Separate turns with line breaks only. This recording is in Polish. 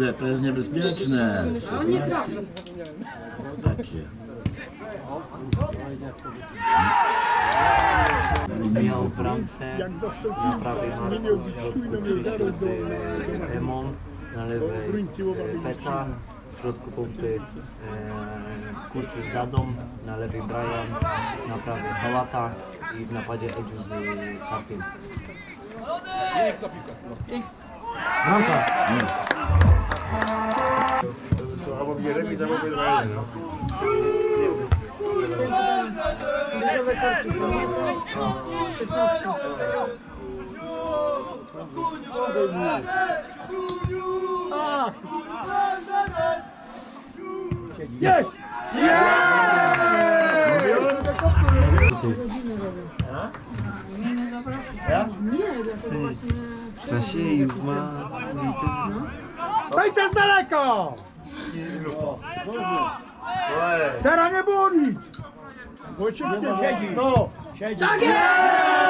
To jest niebezpieczne.
On nie trafi.
Takie.
Miał w bramce na prawej z Emon, na lewej e, Petra, w środku punkty e, Kurczy z Dadą, na lewej Brian, na prawej Sałata i w napadzie Edziu z Karkiem. Bramka!
Albo mnie remis, albo mnie walenie, no.
Zdrowe korki. Szesnastka. Nie,
ma...
Wejdź z daleko! Teraz nie było nic! Się nie siedzi. No.
Tak jest!